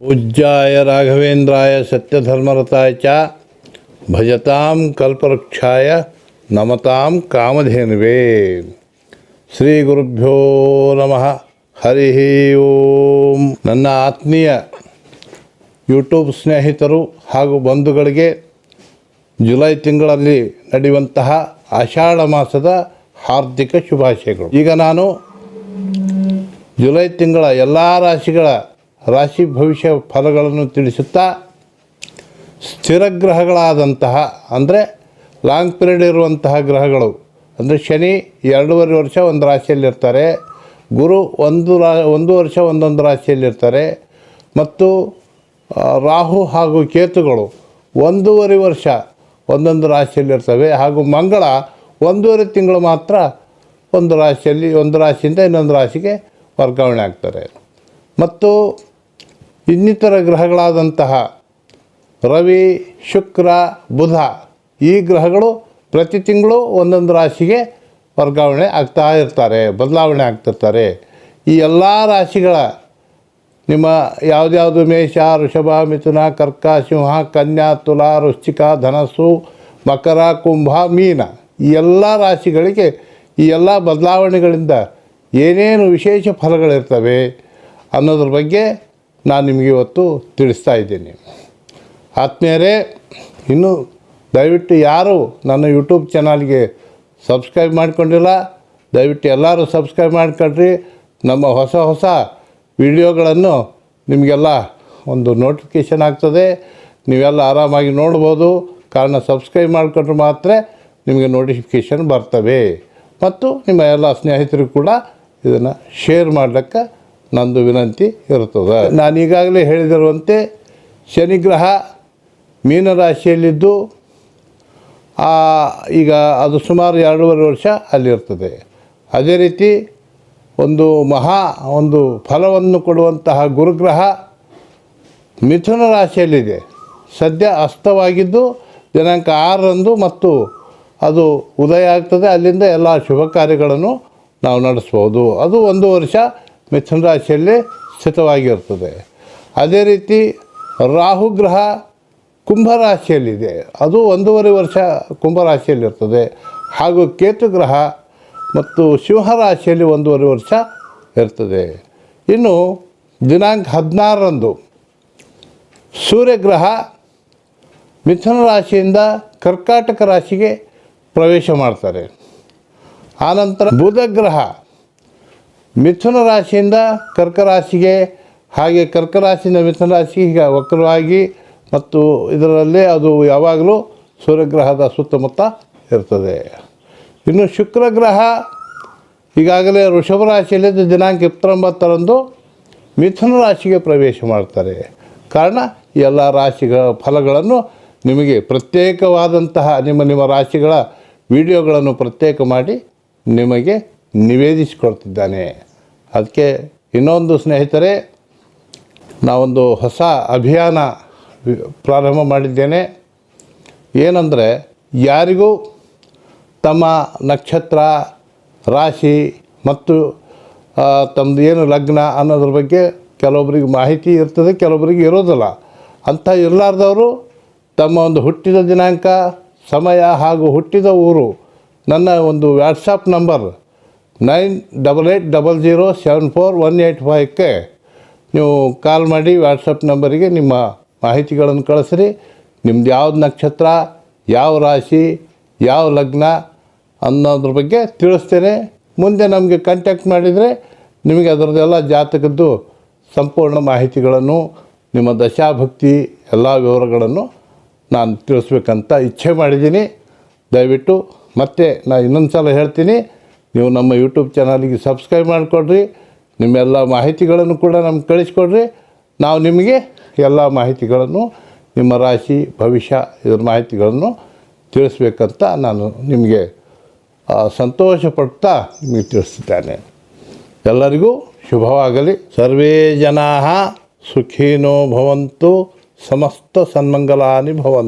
पूज्याय राघवेन्द्राय सत्यधर्मरताय च ಭಜತಾಂ ಕಲ್ಪವೃಕ್ಷಾಯ ನಮತಾಂ ಕಾಮಧೇನುವೆ ಶ್ರೀ ಗುರುಭ್ಯೋ ನಮಃ ಹರಿ ಓಂ ನನ್ನ ಆತ್ಮೀಯ ಯೂಟ್ಯೂಬ್ ಸ್ನೇಹಿತರು ಹಾಗೂ ಬಂಧುಗಳಿಗೆ ಜುಲೈ ತಿಂಗಳಲ್ಲಿ ನಡೆಯುವಂತಹ ಆಷಾಢ ಮಾಸದ ಹಾರ್ದಿಕ ಶುಭಾಶಯಗಳು ಈಗ ನಾನು ಜುಲೈ ತಿಂಗಳ ಎಲ್ಲ ರಾಶಿಗಳ ರಾಶಿ ಭವಿಷ್ಯ ಫಲಗಳನ್ನು ತಿಳಿಸುತ್ತಾ ಸ್ಥಿರ ಗ್ರಹಗಳಾದಂತಹ, ಅಂದರೆ ಲಾಂಗ್ ಪೀರಿಯಡ್ ಇರುವಂತಹ ಗ್ರಹಗಳು, ಅಂದರೆ ಶನಿ ಎರಡೂವರೆ ವರ್ಷ ಒಂದು ರಾಶಿಯಲ್ಲಿರ್ತಾರೆ, ಗುರು ಒಂದು ರಾ, ಒಂದು ವರ್ಷ ಒಂದೊಂದು ರಾಶಿಯಲ್ಲಿರ್ತಾರೆ, ಮತ್ತು ರಾಹು ಹಾಗೂ ಕೇತುಗಳು ಒಂದೂವರೆ ವರ್ಷ ಒಂದೊಂದು ರಾಶಿಯಲ್ಲಿರ್ತವೆ, ಹಾಗೂ ಮಂಗಳ ಒಂದೂವರೆ ತಿಂಗಳು ಮಾತ್ರ ಒಂದು ರಾಶಿಯಲ್ಲಿ, ಒಂದು ರಾಶಿಯಿಂದ ಇನ್ನೊಂದು ರಾಶಿಗೆ ವರ್ಗಾವಣೆ ಆಗ್ತಾರೆ. ಮತ್ತು ಇನ್ನಿತರ ಗ್ರಹಗಳಾದಂತಹ ರವಿ, ಶುಕ್ರ, ಬುಧ, ಈ ಗ್ರಹಗಳು ಪ್ರತಿ ತಿಂಗಳು ಒಂದೊಂದು ರಾಶಿಗೆ ವರ್ಗಾವಣೆ ಆಗ್ತಾ ಇರ್ತಾರೆ, ಬದಲಾವಣೆ ಆಗ್ತಿರ್ತಾರೆ. ಈ ಎಲ್ಲ ರಾಶಿಗಳ ನಿಮ್ಮ ಯಾವುದ್ಯಾವುದು ಮೇಷ ಋಷಭ ಮಿಥುನ, ಕರ್ಕ, ಸಿಂಹ, ಕನ್ಯಾ, ತುಲಾ, ವೃಶ್ಚಿಕ, ಧನಸ್ಸು, ಮಕರ, ಕುಂಭ, ಮೀನ, ಈ ಎಲ್ಲ ರಾಶಿಗಳಿಗೆ ಈ ಎಲ್ಲ ಬದಲಾವಣೆಗಳಿಂದ ಏನೇನು ವಿಶೇಷ ಫಲಗಳಿರ್ತವೆ ಅನ್ನೋದ್ರ ಬಗ್ಗೆ ನಾನು ನಿಮಗೆ ಇವತ್ತು ತಿಳಿಸ್ತಾ ಇದ್ದೀನಿ. ಆತ್ಮೀಯರೇ, ಇನ್ನು ದಯವಿಟ್ಟು ಯಾರು ನನ್ನ ಯೂಟ್ಯೂಬ್ ಚಾನಲ್ಗೆ ಸಬ್ಸ್ಕ್ರೈಬ್ ಮಾಡಿಕೊಂಡಿಲ್ಲ, ದಯವಿಟ್ಟು ಎಲ್ಲರೂ ಸಬ್ಸ್ಕ್ರೈಬ್ ಮಾಡ್ಕೊಳ್ರಿ. ನಮ್ಮ ಹೊಸ ಹೊಸ ವಿಡಿಯೋಗಳನ್ನು ನಿಮಗೆಲ್ಲ ಒಂದು ನೋಟಿಫಿಕೇಷನ್ ಆಗ್ತದೆ. ನೀವೆಲ್ಲ ಆರಾಮಾಗಿ ನೋಡ್ಬೋದು. ಕಾರಣ ಸಬ್ಸ್ಕ್ರೈಬ್ ಮಾಡಿಕೊಂಡ್ರೆ ಮಾತ್ರ ನಿಮಗೆ ನೋಟಿಫಿಕೇಷನ್ ಬರ್ತವೆ. ಮತ್ತು ನಿಮ್ಮ ಎಲ್ಲ ಸ್ನೇಹಿತರಿಗೂ ಕೂಡ ಇದನ್ನು ಶೇರ್ ಮಾಡಲಿಕ್ಕೆ ನಂದು ವಿನಂತಿ ಇರುತ್ತದೆ. ನಾನು ಈಗಾಗಲೇ ಹೇಳಿದಿರುವಂತೆ ಶನಿಗ್ರಹ ಮೀನರಾಶಿಯಲ್ಲಿದ್ದು ಈಗ ಅದು ಸುಮಾರು ಎರಡೂವರೆ ವರ್ಷ ಅಲ್ಲಿರ್ತದೆ. ಅದೇ ರೀತಿ ಒಂದು ಮಹಾ, ಒಂದು ಫಲವನ್ನು ಕೊಡುವಂತಹ ಗುರುಗ್ರಹ ಮಿಥುನ ರಾಶಿಯಲ್ಲಿದೆ. ಸದ್ಯ ಅಸ್ತವಾಗಿದ್ದು, ದಿನಾಂಕ ಆರರಂದು ಮತ್ತು ಅದು ಉದಯ ಆಗ್ತದೆ. ಅಲ್ಲಿಂದ ಎಲ್ಲ ಶುಭ ಕಾರ್ಯಗಳನ್ನು ನಾವು ನಡೆಸ್ಬೋದು. ಅದು ಒಂದು ವರ್ಷ ಮಿಥುನ ರಾಶಿಯಲ್ಲಿ ಸ್ಥಿತವಾಗಿರ್ತದೆ. ಅದೇ ರೀತಿ ರಾಹುಗ್ರಹ ಕುಂಭರಾಶಿಯಲ್ಲಿದೆ. ಅದು ಒಂದೂವರೆ ವರ್ಷ ಕುಂಭರಾಶಿಯಲ್ಲಿರ್ತದೆ. ಹಾಗೂ ಕೇತುಗ್ರಹ ಮತ್ತು ಸಿಂಹರಾಶಿಯಲ್ಲಿ ಒಂದೂವರೆ ವರ್ಷ ಇರ್ತದೆ. ಇನ್ನು ದಿನಾಂಕ ಹದಿನಾರರಂದು ಸೂರ್ಯಗ್ರಹ ಮಿಥುನ ರಾಶಿಯಿಂದ ಕರ್ಕಾಟಕ ರಾಶಿಗೆ ಪ್ರವೇಶ ಮಾಡ್ತಾರೆ. ಆನಂತರ ಬುಧ ಗ್ರಹ ಮಿಥುನ ರಾಶಿಯಿಂದ ಕರ್ಕ ರಾಶಿಗೆ ಹಾಗೆ ಕರ್ಕ ರಾಶಿಯಿಂದ ಮಿಥುನ ರಾಶಿಗೆ ಈಗ ವಕ್ರವಾಗಿ ಮತ್ತು ಇದರಲ್ಲಿ ಅದು ಯಾವಾಗಲೂ ಸೂರ್ಯಗ್ರಹದ ಸುತ್ತಮುತ್ತ ಇರ್ತದೆ. ಇನ್ನು ಶುಕ್ರ ಗ್ರಹ ಈಗಾಗಲೇ ಋಷಭ ರಾಶಿಯಲ್ಲಿದ್ದು ದಿನಾಂಕ ಇಪ್ಪತ್ತೊಂಬತ್ತರಂದು ಮಿಥುನ ರಾಶಿಗೆ ಪ್ರವೇಶ ಮಾಡ್ತಾರೆ. ಕಾರಣ ಎಲ್ಲ ರಾಶಿಗಳ ಫಲಗಳನ್ನು ನಿಮಗೆ ಪ್ರತ್ಯೇಕವಾದಂತಹ ನಿಮ್ಮ ನಿಮ್ಮ ರಾಶಿಗಳ ವಿಡಿಯೋಗಳನ್ನು ಪ್ರತ್ಯೇಕ ಮಾಡಿ ನಿಮಗೆ ನಿವೇದಿಸಿಕೊಡ್ತಿದ್ದಾನೆ ಅದಕ್ಕೆ ಇನ್ನೊಂದು ಸ್ನೇಹಿತರೆ, ನಾವೊಂದು ಹೊಸ ಅಭಿಯಾನ ಪ್ರಾರಂಭ ಮಾಡಿದ್ದೇನೆ. ಏನಂದರೆ, ಯಾರಿಗೂ ತಮ್ಮ ನಕ್ಷತ್ರ, ರಾಶಿ ಮತ್ತು ತಮ್ಮದು ಏನು ಲಗ್ನ ಅನ್ನೋದ್ರ ಬಗ್ಗೆ ಕೆಲವೊಬ್ಬರಿಗೆ ಮಾಹಿತಿ ಇರ್ತದೆ ಕೆಲವೊಬ್ಬರಿಗೆ ಇರೋದಿಲ್ಲ. ಅಂಥ ಇರಲಾರ್ದವರು ತಮ್ಮ ಒಂದು ಹುಟ್ಟಿದ ದಿನಾಂಕ, ಸಮಯ ಹಾಗೂ ಹುಟ್ಟಿದ ಊರು, ನನ್ನ ಒಂದು WhatsApp number nine double eight double zero seven four one eight ಫೈವ್ಗೆ ನೀವು ಕಾಲ್ ಮಾಡಿ ವಾಟ್ಸಪ್ ನಂಬರಿಗೆ ನಿಮ್ಮ ಮಾಹಿತಿಗಳನ್ನು ಕಳಿಸ್ರಿ. ನಿಮ್ದು ಯಾವ್ದು ನಕ್ಷತ್ರ, ಯಾವ ರಾಶಿ, ಯಾವ ಲಗ್ನ ಅನ್ನೋದ್ರ ಬಗ್ಗೆ ತಿಳಿಸ್ತೇನೆ. ಮುಂದೆ ನಮಗೆ ಕಾಂಟ್ಯಾಕ್ಟ್ ಮಾಡಿದರೆ ನಿಮಗೆ ಅದರದ್ದೆಲ್ಲ ಜಾತಕದ್ದು ಸಂಪೂರ್ಣ ಮಾಹಿತಿಗಳನ್ನು, ನಿಮ್ಮ ದಶಾಭಕ್ತಿ, ಎಲ್ಲ ವಿವರಗಳನ್ನು ನಾನು ತಿಳಿಸ್ಬೇಕಂತ ಇಚ್ಛೆ ಮಾಡಿದ್ದೀನಿ. ದಯವಿಟ್ಟು ಮತ್ತೆ ನಾನು ಇನ್ನೊಂದು ಸಲ ಹೇಳ್ತೀನಿ. ನೀವು ನಮ್ಮ ಯೂಟ್ಯೂಬ್ ಚಾನಲಿಗೆ ಸಬ್ಸ್ಕ್ರೈಬ್ ಮಾಡಿಕೊಡ್ರಿ. ನಿಮ್ಮೆಲ್ಲ ಮಾಹಿತಿಗಳನ್ನು ಕೂಡ ನಮ್ಗೆ ಕಳಿಸ್ಕೊಡ್ರಿ. ನಾವು ನಿಮಗೆ ಎಲ್ಲ ಮಾಹಿತಿಗಳನ್ನು, ನಿಮ್ಮ ರಾಶಿ, ಭವಿಷ್ಯ ಇದರ ಮಾಹಿತಿಗಳನ್ನು ತಿಳಿಸ್ಬೇಕಂತ ನಾನು ನಿಮಗೆ ಸಂತೋಷ ಪಡ್ತಾ ನಿಮಗೆ ತಿಳಿಸ್ತಿದ್ದೇನೆ. ಎಲ್ಲರಿಗೂ ಶುಭವಾಗಲಿ. ಸರ್ವೇ ಜನಾ ಸುಖೀನೋ ಭವಂತು. ಸಮಸ್ತ ಸನ್ಮಂಗಲಾನಿ ಭವಂತು.